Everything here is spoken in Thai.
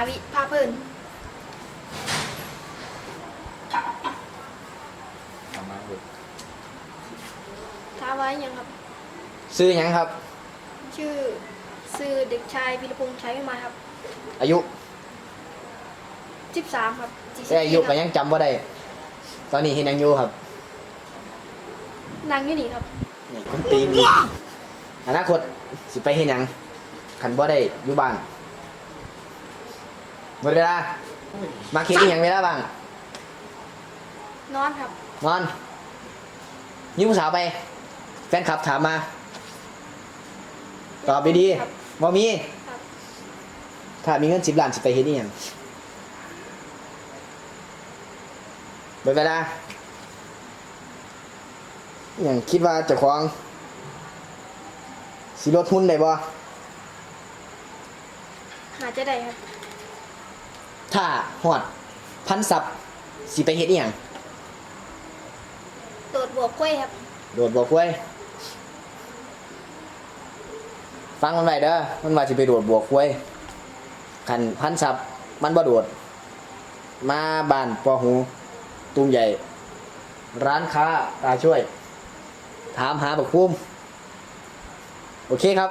ายการหาวิพาเพลินเอามาเถอะท้ามไว้ยังครับ ซื้อหยังครับ ชื่อชื่อเด็กชายพิรพงษ์ชัยวิมานครับอายุ13ครับ40แต่อายุคก็รับยังจำว่าได้ ตอนนี้เห็นยังอยู่ครับนั่งอยู่นี่ครับ นี่คุณตีนอนาคตสิไปเห็นยังขันบ่ได้อยู่บ้าน หมดเวลา มาคิดอีหยังเวลาบ้าง นอนครับ นอนยิ้มสาวไป แฟนคลับถามมา ตอบดีครับ ๆบ่มี ครับถ้ามีเงินสิบล้านสิไปเฮ็ดอีหยังหมดเวลาอหย่างคิดว่าเจะคลอง สิลดทุนได้บ่หาจะได้ครับ ถ้าฮอดพันซับสิไปเฮ็ดอีหยังโดดบวกกล้วยครับโดดบ่กล้วย ฟังมันไว้เด้อมันว่าสิไปโดดบวกกล้วยคันพันซับมันบ่โดด มาบ้านปอหูตุ้มใหญ่ ร้านค้าตาช่วย ถามหาบักภูมิโอเคครับ